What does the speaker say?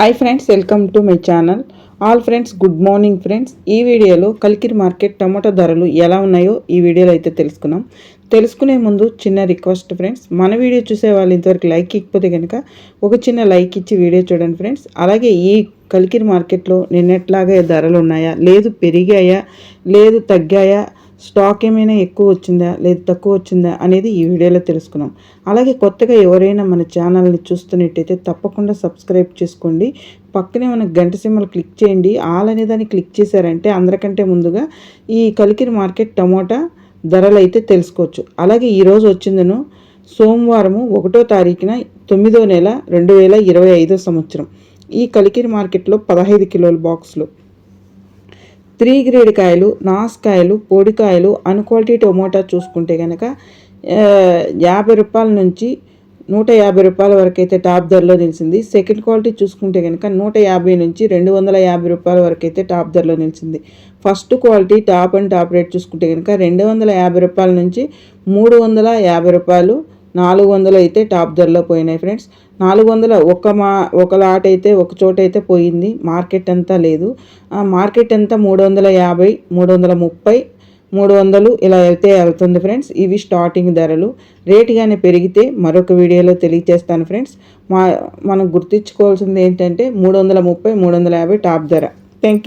Hi friends welcome to my channel all friends good morning friends ఈ వీడియోలో Kalikiri market tomato ధరలు ఎలా ఉన్నాయో ఈ వీడియోలో అయితే తెలుసుకున్నాం. తెలుసుకునే ముందు చిన్న రిక్వెస్ట్ ఫ్రెండ్స్ మన వీడియో చూసే వాళ్ళు ఇంతవరకు లైక్ ఇకపోతే కనుక ఒక చిన్న లైక్ ఇచ్చి వీడియో చూడండి ఫ్రెండ్స్ అలాగే ఈ కలికిరి మార్కెట్లో నిన్నట్లాగే ధరలు ఉన్నాయా? లేదు పెరిగాయా? లేదు తగ్గాయా? స్టాక్ ఏమైనా ఎక్కువ వచ్చిందా? లేదా తక్కువ వచ్చిందా? అనేది ఈ వీడియోలో తెలుసుకున్నాం. అలాగే కొత్తగా ఎవరైనా మన ఛానల్ని చూస్తున్నట్టయితే తప్పకుండా సబ్స్క్రైబ్ చేసుకోండి. పక్కనే మన గంట సింహలు క్లిక్ చేయండి. ఆల్ అనే దాన్ని క్లిక్ చేశారంటే అందరికంటే ముందుగా ఈ కలికిరి మార్కెట్ టమోటా ధరలు అయితే తెలుసుకోవచ్చు. అలాగే ఈరోజు వచ్చిందను సోమవారము ఒకటో తారీఖున తొమ్మిదో నెల రెండు వేల ఇరవై ఐదో సంవత్సరం. ఈ కలికిరి మార్కెట్లో పదహైదు కిలోల బాక్సులు. త్రీ గ్రేడ్ కాయలు నాసుకాయలు పొడికాయలు అన్క్వాలిటీ టొమాటో చూసుకుంటే కనుక యాభై రూపాయల నుంచి నూట యాభై రూపాయల వరకు అయితే టాప్ ధరలో నిలిచింది. సెకండ్ క్వాలిటీ చూసుకుంటే కనుక నూట యాభై నుంచి రెండు వందల యాభై రూపాయల వరకు అయితే టాప్ ధరలో నిలిచింది. First quality top and top rate చూసుకుంటే కనుక రెండు వందల యాభై రూపాయల నుంచి మూడు వందల యాభై రూపాయలు నాలుగు వందలు అయితే టాప్ ధరలో పోయినాయి ఫ్రెండ్స్. నాలుగు వందల ఒక మా ఒక లాట్ అయితే ఒక చోట అయితే పోయింది. మార్కెట్ అంతా లేదు. ఆ మార్కెట్ అంతా మూడు వందల యాభై మూడు వందల ముప్పై మూడు వందలు ఇలా అయితే వెళ్తుంది ఫ్రెండ్స్. ఇవి స్టార్టింగ్ ధరలు. రేటు కానీ పెరిగితే మరొక వీడియోలో తెలియచేస్తాను ఫ్రెండ్స్. మా మనం గుర్తించుకోవాల్సింది ఏంటంటే మూడు వందల ముప్పై మూడు వందల యాభై టాప్ ధర. Thank you